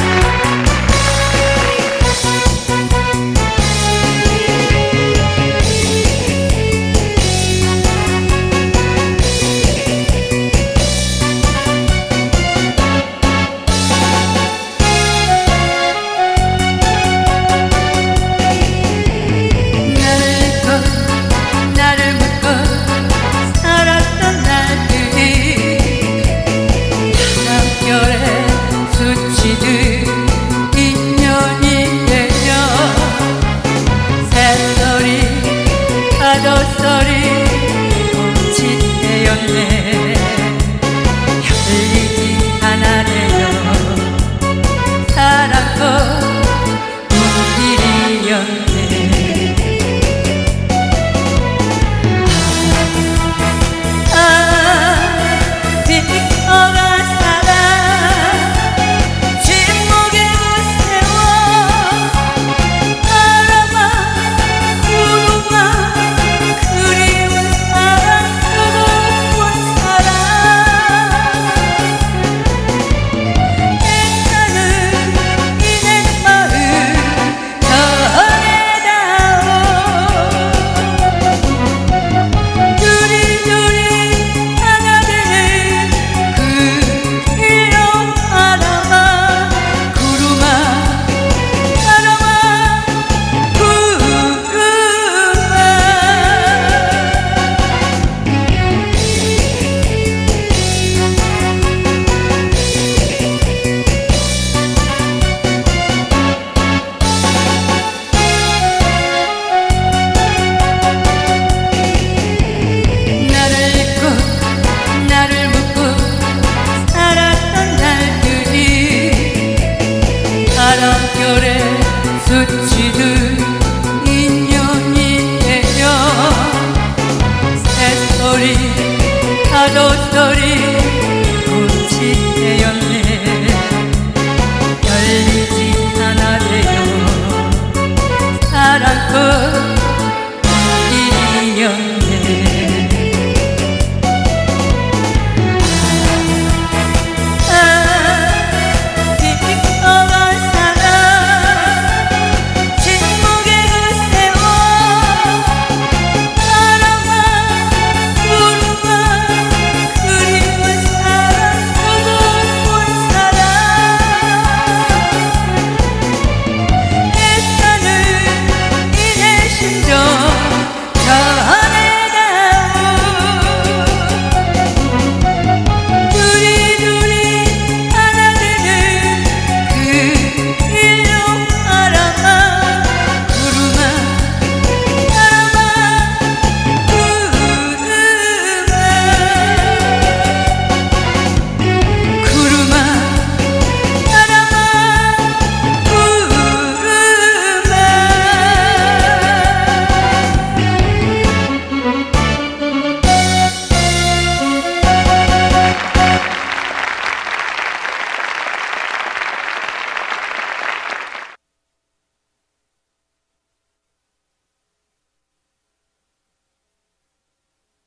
아, 굳지는 인연이에요. 새소리 파도소리 곰칫해였네. 열리지 않아대요 사랑꽃